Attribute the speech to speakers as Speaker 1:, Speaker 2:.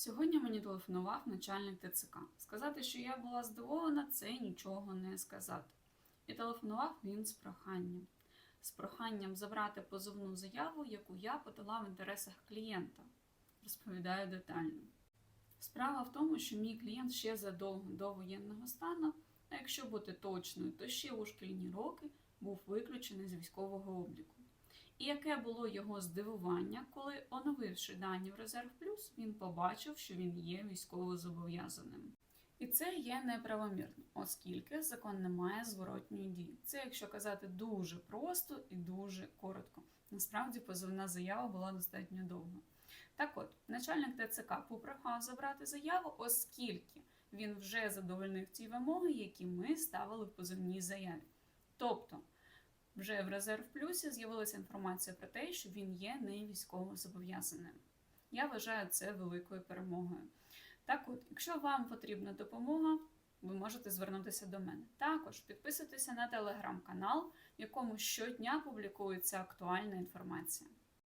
Speaker 1: Сьогодні мені телефонував начальник ТЦК. Сказати, що я була здивована, це нічого не сказати. І телефонував він з проханням. З проханням забрати позовну заяву, яку я подала в інтересах клієнта. Розповідаю детально. Справа в тому, що мій клієнт ще задовго до воєнного стану, а якщо бути точною, то ще у шкільні роки був виключений з військового обліку. І яке було його здивування, коли, оновивши дані в Резерв Плюс, він побачив, що він є військовозобов'язаним. І це є неправомірно, оскільки закон не має зворотньої дії. Це, якщо казати дуже просто і дуже коротко. Насправді позовна заява була достатньо довга. Так от, начальник ТЦК попрохав забрати заяву, оскільки він вже задовольнив ті вимоги, які ми ставили в позовній заяві. Тобто, вже в резерв плюсі з'явилася інформація про те, що він є не військово зобов'язаним. Я вважаю це великою перемогою. Так от, якщо вам потрібна допомога, ви можете звернутися до мене. Також підписуйтеся на телеграм-канал, в якому щодня публікується актуальна інформація.